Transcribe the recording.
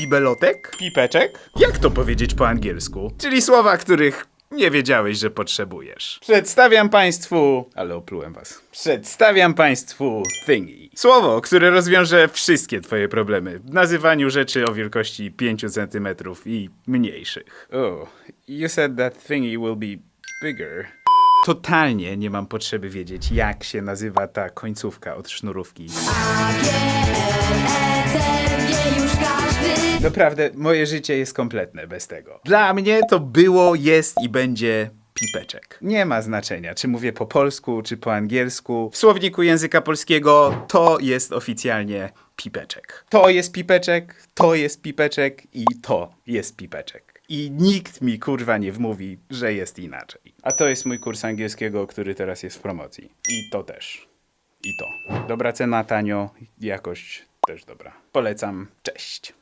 Bibelotek? Pipeczek? Jak to powiedzieć po angielsku? Czyli słowa, których nie wiedziałeś, że potrzebujesz. Przedstawiam państwu... Ale oplułem was. Przedstawiam państwu thingy. Słowo, które rozwiąże wszystkie twoje problemy w nazywaniu rzeczy o wielkości 5 cm i mniejszych. Oh, you said that thingy will be bigger. Totalnie nie mam potrzeby wiedzieć, jak się nazywa ta końcówka od sznurówki. wie już każdy. Naprawdę, moje życie jest kompletne bez tego. Dla mnie to było, jest i będzie pipeczek. Nie ma znaczenia, czy mówię po polsku, czy po angielsku. W słowniku języka polskiego to jest oficjalnie pipeczek. To jest pipeczek, to jest pipeczek i to jest pipeczek. I nikt mi kurwa nie wmówi, że jest inaczej. A to jest mój kurs angielskiego, który teraz jest w promocji. I to też. I to. Dobra cena, tanio, jakość też dobra. Polecam. Cześć.